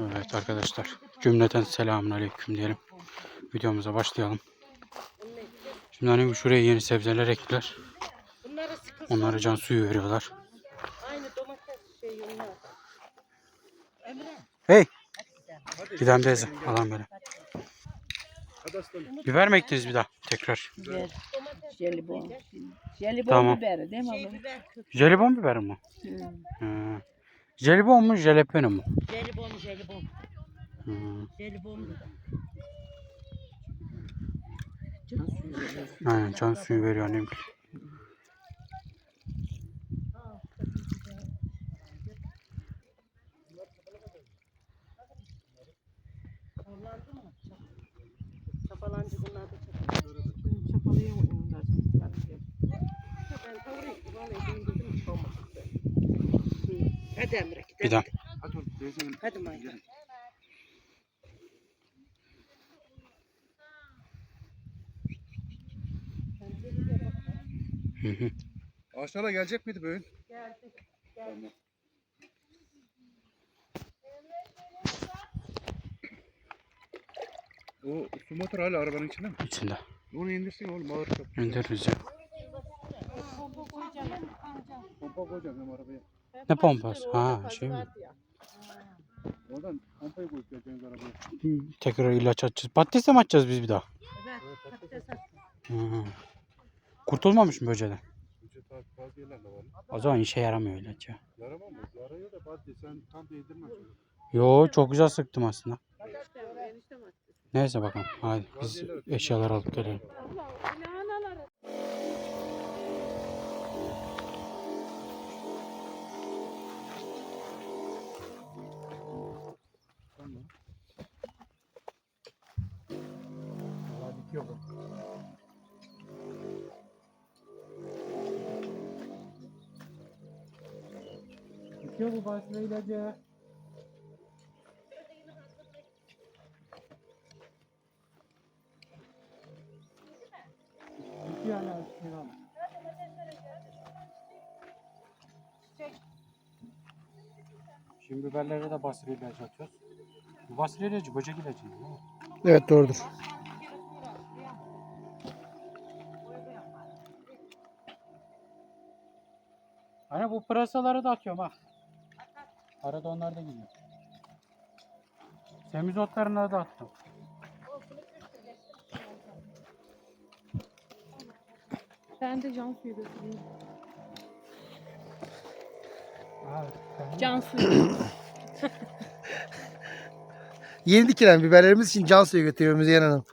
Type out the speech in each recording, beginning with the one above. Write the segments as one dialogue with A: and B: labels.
A: Evet arkadaşlar cümleten selamun aleyküm diyelim. Videomuza başlayalım. Şimdi hani şuraya yeni sebzeler ektiler. Onlara can suyu veriyorlar.
B: aynı domates şey onlar. Emre.
A: Hey! Giden bezi alan böyle. Biber mi ektiniz bir daha tekrar?
C: Biber, jelibon. Jelibon
A: Tamam.
C: biberi değil mi
B: Şey.
A: Jelibon biber mi?
C: Hı.
A: Hı. Jelibon mu jalapeno mu?
B: Jelibon jelibon. Biber.
C: Can suyu veriyorsun.
A: Aynen can suyu veriyor annem.
B: Bunlar da.
C: Çapalıya.
B: Ben. Vallahi. Hadi Emre gidelim.
A: Bir daha.
B: Hadi.
A: Hı hı.
D: Aşağıda gelecek miydi böyle? O su motoru hala arabanın içinde mi?
A: İçinde.
D: Onu indirsin oğlum ağır çok.
A: İndiririz ya.
D: Pompa koyacağım hem arabaya.
A: Ne pompası? Ha şey mi?
D: Oradan pompayı koyacaksınız arabaya.
A: Hı, Tekrar ilaç atacağız. Patates de mi atacağız biz bir daha?
B: Evet. Patates.
A: Hı. Kurtulmamış mı böceden?
D: Bazı yerlerde var.
A: O zaman işe yaramıyor ilaç ya.
D: Yaramam mı? Yarıyor da bazı sen tam değdirme.
A: Yo çok güzel sıktım aslında. Neyse bakalım. Hadi biz eşyaları alıp gelelim.
D: Tamam. Bu
A: basma ilacı. Bitiyor hala. Şimdi biberlere de basır ilacı atıyoruz. Bu basır ilacı böcek ilacı değil mi?
E: Evet doğrudur.
A: Hani bu pırasaları da atıyorum ha. Arada onlar da gidiyor. Semizotlarına da attım.
F: Ben de can suyu götüreyim.
A: Tamam.
F: Can suyu.
E: Yeni dikilen biberlerimiz için can suyu götürüyor Müzeyyen Hanım.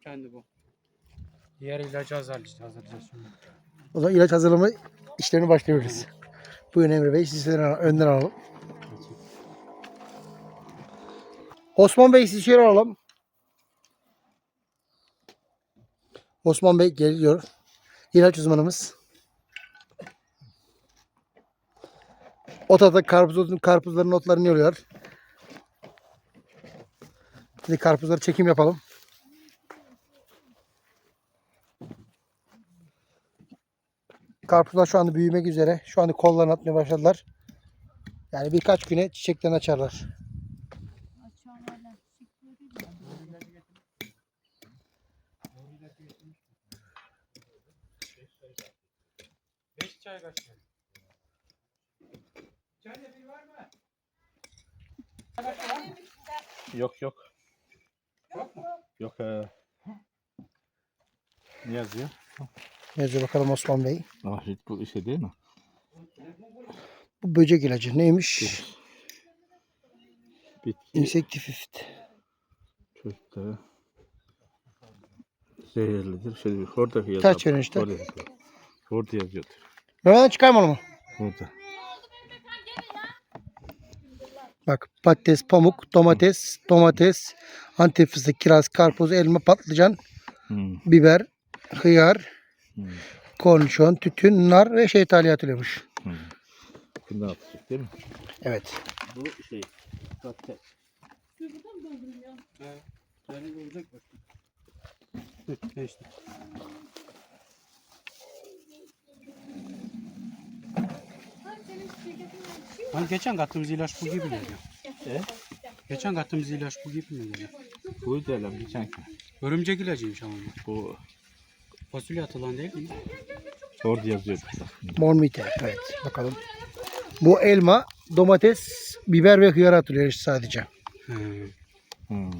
A: Kendi bu. Diğer ilacı hazırlayacağız, hazırlayacağız şimdi.
E: O zaman ilaç hazırlama işlemine başlayabiliriz. Buyurun Emre Bey siz sizden al- önden alalım. Osman Bey sizi şöyle alalım. Osman Bey geliyor. İlaç uzmanımız. O tarafta karpuz, karpuzların notlarını yoluyor. Şimdi karpuzları çekim yapalım. Karpuzlar şu anda büyümek üzere. Şu anda kollarını atmaya başladılar. Yani birkaç güne çiçeklerini açarlar.
A: Çay mı?
D: Yok yok. Yok he. Ne yazıyor?
E: Yazıyor bakalım Osman Bey.
D: Ah bu işe değil mi?
E: Bu böcek ilacı neymiş?
D: Bitki
E: İnsektifit.
D: kökleri zehirlidir. Şey, orada yazıyor.
E: Kaç verin işte?
D: Orada yazıyor. Orada yazıyordur.
E: Mehmet çıkarma onu.
D: Orada.
E: Bak patates, pamuk, domates, domates, antep fıstık, kiraz, karpuz, elma, patlıcan,
D: Hmm.
E: biber, hıyar,
D: Hmm.
E: kornişon, tütün, nar ve şeftali atılıyormuş.
D: Hmm. Bundan atacak değil mi?
E: Evet.
D: Bu şey. Patates.
A: Yani olacak. Hı, geçti. Hani geçen kattığımız ilaç bu gibi geliyor.
D: E?
A: Geçen kattığımız ilaç bu gibi mi geliyor?
D: Bu diyelim geçen
A: Örümcek ilacıymış ama bu.
D: Bu
A: Fasulye atılan değil mi?
D: orada yazıyor.
E: Monmite. Evet. Bakalım. Bu elma, domates, biber ve hıyar atılıyor sadece.
A: He,
D: Hmm.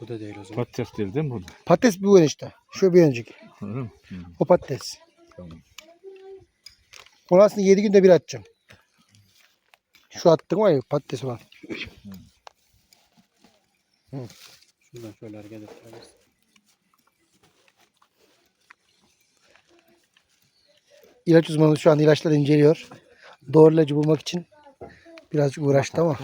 A: bu da değil o zaman.
D: Patates değil değil mi burada?
E: Patates bu işte. Şu bir önceki.
D: Öyle mi? Hmm.
E: O patates.
D: Tamam.
E: Onu aslında 7 günde bir atacağım. Şu attığım var ya patates var.
A: Şuradan şöyle hareket ettiririz.
E: İlaç uzmanı şu an ilaçları inceliyor. Doğru ilacı bulmak için birazcık uğraştı ama.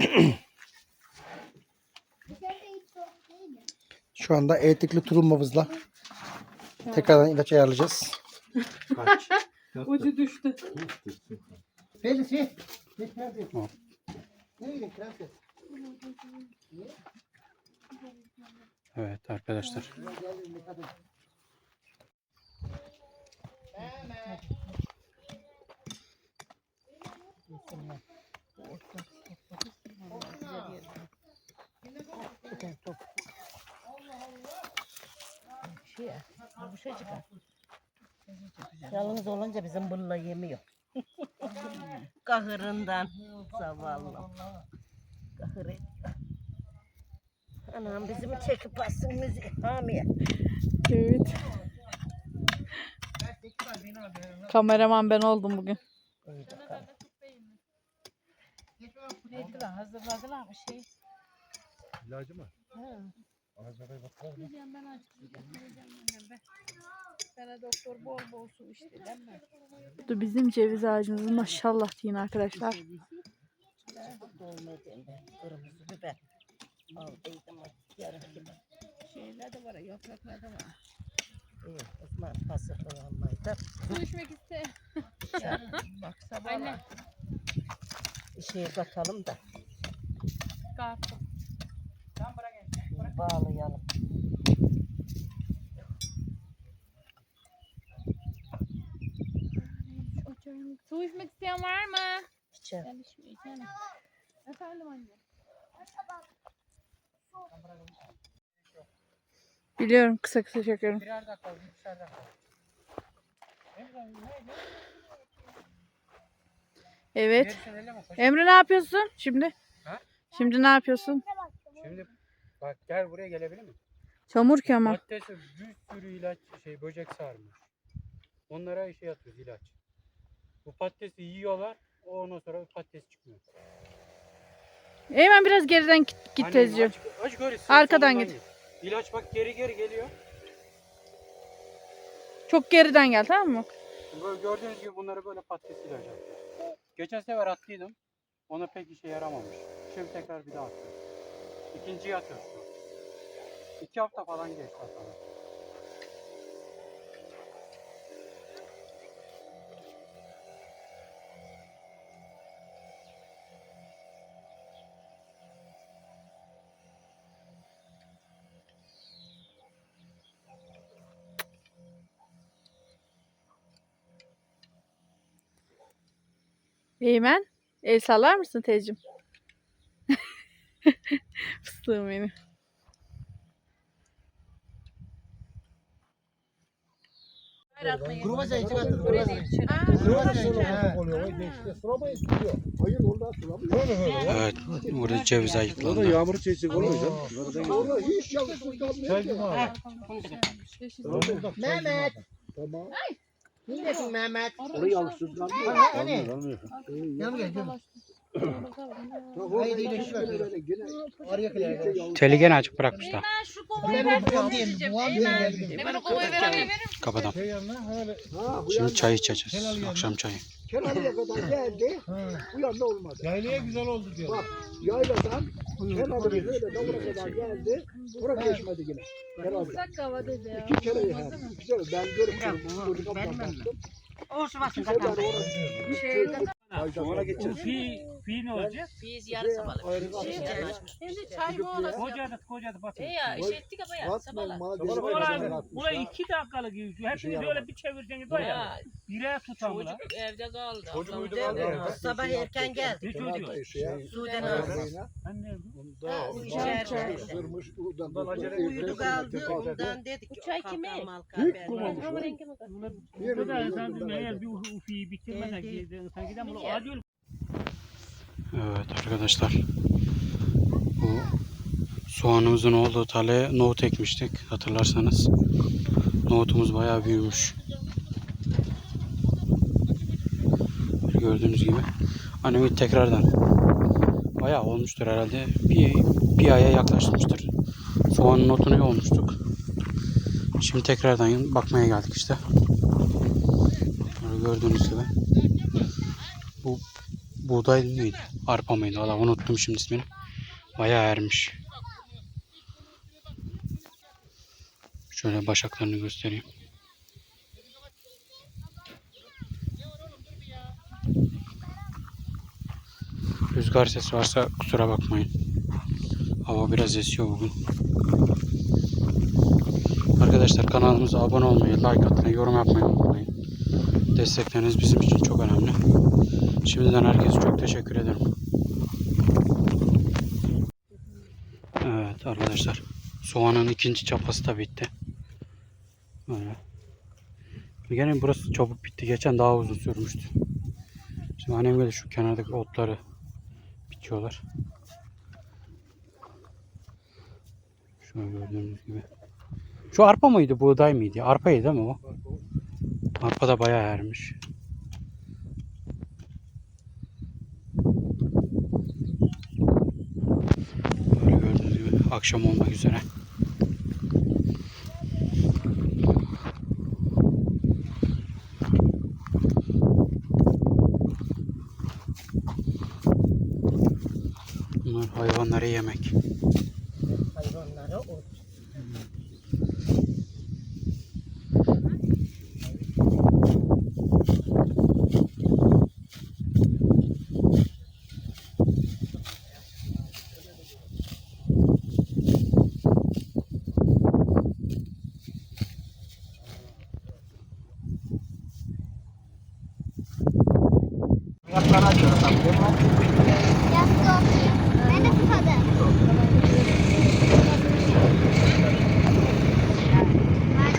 E: Şu anda elektrikli tulumbamızla tekrardan ilaç ayarlayacağız.
A: Kaç?
F: Ucu düştü.
E: Felici.
A: Hop. Evet arkadaşlar.
B: Şey, yumuşacık. Yalnız olunca bizim bulla yemiyor. Kahırından zavallı. Kahır ediyor. Anam bizim çekip bassın müziği. Hamiye.
F: Evet. Kameraman ben oldum bugün.
B: Bakalım.
C: Hazırladılar bir şey.
D: İlacı mı?
C: Sana doktor bol bol su içti değil mi?
F: Bu da bizim ceviz ağacımız maşallah deyin arkadaşlar.
B: Dolmadığında kırmızı biber. Aldıydım yarım kilo.
C: Şeyler de var, yapraklar da var.
B: İyi, Osman pasırlı almaydı.
F: Su içmek iste.
C: Bak sabah
F: Anne.
B: Şeye bakalım da
F: Karpuz.
B: bağlayalım.
F: Su içmek isteyen var mı?
B: İçer.
F: Ben içmeyeceğim. Efendim anne. Biliyorum kısa kısa çekiyorum.
A: Birer dakika dışarıda kal.
F: Evet. Emre ne yapıyorsun şimdi?
A: Ha?
F: Şimdi ne yapıyorsun?
A: Şimdi bak gel buraya gelebilir mi?
F: Çamur ki ama.
A: Patatese bir sürü ilaç şey böcek sarmış. Onlara şey atıyoruz ilaç. Bu patatesi yiyorlar. O ondan sonra patates çıkmıyor.
F: Hemen biraz geriden git, git
A: Hani
F: teyzeciğim.
A: Aç, aç gör,
F: Arkadan git.
A: İlaç bak geri geri geliyor.
F: Çok geriden gel tamam mı?
A: Böyle gördüğünüz gibi bunları böyle patates ilacı. Geçen sefer attıydım. Ona pek işe yaramamış. Şimdi tekrar bir daha atıyorum. İkinciyi an. İki hafta falan geçti atalım.
F: Eymen. El sallar mısın teyzeciğim? Fıstığım benim.
E: Kuruma çay çıkartın. Kuruma çay. Kuruma çay.
A: Evet. Burada ceviz ayıklandı.
D: yağmur çiçek olur mu
E: Mehmet. Neredesin Mehmet?
D: Orayı alıştırdılar.
E: Ha, hani? Yanıma gel. Şu.
A: Teli gene açık bırakmışlar.
E: Ben bu buam diyeyim. Buam diyeyim.
A: Kapatalım. Şimdi çay içeceğiz. Akşam çayı.
G: Kenarıya kadar geldi. Bu yanda olmadı.
C: Yaylaya güzel oldu diyor.
G: Bak yayladan kenarı böyle davura kadar geldi. Oraya geçmedi yine. Kenarı. İki kere yani. İki kere ben görüp çocuk ablam baktım.
B: Olsun basın
G: sefer orası.
D: Sonra geçeceğiz.
H: Fi ne olacak?
B: Biz yarı sabahlar.
G: Ayrı
B: Şey, yanaşmış.
C: Şimdi çay molası.
H: Kocadı kocadı batın.
B: E ya iş ettik ama ya sabahlar.
H: Ulan, ulan iki dakikalık yüzü. Hepiniz
G: şey
H: öyle bir çevirseniz var ya. Bire tutan ulan.
B: çocuk evde kaldı.
D: Çocuk uyudu kaldı.
B: Sabah erken geldi.
H: Ne çocuğu?
B: Sudan aldı.
H: Ben ne
B: Bu içeride. Uyudu kaldı. Ondan dedik.
C: Bu çay kimin?
H: Bu da insan eğer bir ufiyi bitirmeden girdin. Sen giden bunu acil
A: Evet arkadaşlar. Bu soğanımızın olduğu tarlaya nohut ekmiştik hatırlarsanız. Nohutumuz bayağı büyümüş. Gördüğünüz gibi. Annem tekrardan bayağı olmuştur herhalde. Bir, bir aya yaklaşmıştır. Soğanın notunu yoğurmuştuk. Şimdi tekrardan bakmaya geldik işte. Gördüğünüz gibi. Bu buğday mıydı? Arpa mıydı? Valla unuttum şimdi ismini. Bayağı ermiş. Şöyle başaklarını göstereyim. Rüzgar sesi varsa kusura bakmayın. Hava biraz esiyor bugün. Arkadaşlar kanalımıza abone olmayı, like atmayı, yorum yapmayı unutmayın. Destekleriniz bizim için çok önemli. Şimdiden herkese çok teşekkür ederim. Evet arkadaşlar. Soğanın ikinci çapası da bitti. Böyle. Gene burası çabuk bitti. Geçen daha uzun sürmüştü. Şimdi annem böyle şu kenardaki otları bitiyorlar. Şöyle gördüğünüz gibi. Şu arpa mıydı, buğday mıydı? Arpaydı değil mi o? Arpa da bayağı ermiş. Böyle gördüğünüz gibi akşam olmak üzere. Bunlar hayvanlara yemek.
B: Hayvanlara ot.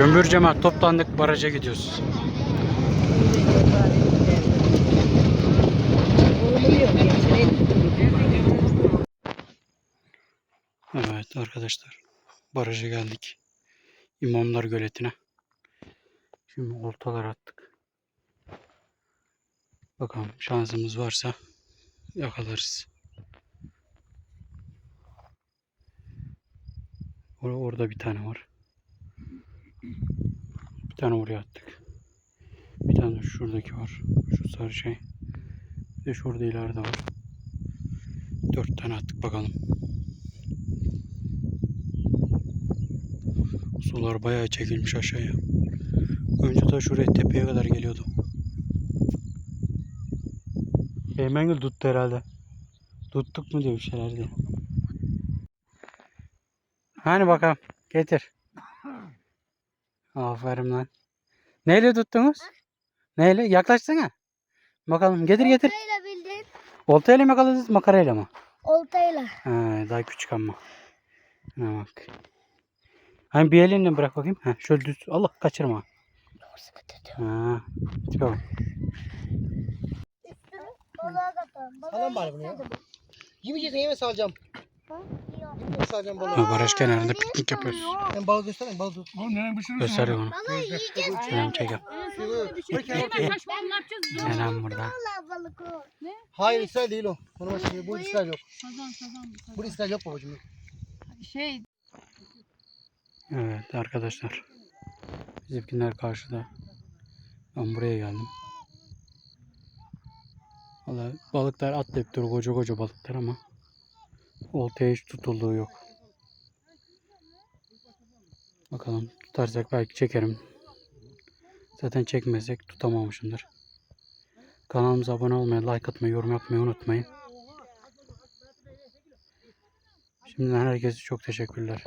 A: Cümbür cemaat toplandık baraja gidiyoruz. Evet arkadaşlar baraja geldik. İmamlar göletine. Şimdi oltalar attık. Bakalım şansımız varsa yakalarız. Or- Orada bir tane var. Bir tane oraya attık. Bir tane de şuradaki var. Şu sarı şey. Bir de şurada ileride var. Dört tane attık bakalım. Sular bayağı çekilmiş aşağıya. Önce de şuraya tepeye kadar geliyordu. Eymengül tuttu herhalde. Tuttuk mu diyor bir şeyler diye. Hani bakalım. Getir. Aferin lan. Neyle tuttunuz? Neyle? Yaklaşsana. Bakalım getir getir.
I: Oltayla bildin.
A: Oltayla mı yakaladınız makarayla mı?
I: Oltayla.
A: Ha, daha küçük ama. Ha bak. Hani bir elinle bırak bakayım. Ha, şöyle düz. Allah kaçırma. Ha, tipe bak.
I: Balığa katalım.
E: Salam bari bunu ya. Yemeyeceksin yeme salacağım. Yeme salacağım balığı.
A: Ha, baraj kenarında piknik yapıyoruz.
E: Ben balığı göstereyim balığı.
D: Oğlum neden pişiriyorsun?
A: Göster onu.
I: Balığı yiyeceğiz.
E: Kenara atayım.
A: Selam burada.
E: Hayır İsrail değil o. Onu başka bu İsrail yok.
C: Sazan sazan.
E: Bu İsrail yok babacığım.
C: Şey
A: Evet arkadaşlar. Bizimkiler karşıda. Ben buraya geldim. Valla balıklar atlayıp duruyor koca koca balıklar ama Oltaya hiç tutulduğu yok. Bakalım tutarsak belki çekerim. Zaten çekmezsek tutamamışımdır. Kanalımıza abone olmayı, like atmayı, yorum yapmayı unutmayın. Şimdiden herkese çok teşekkürler.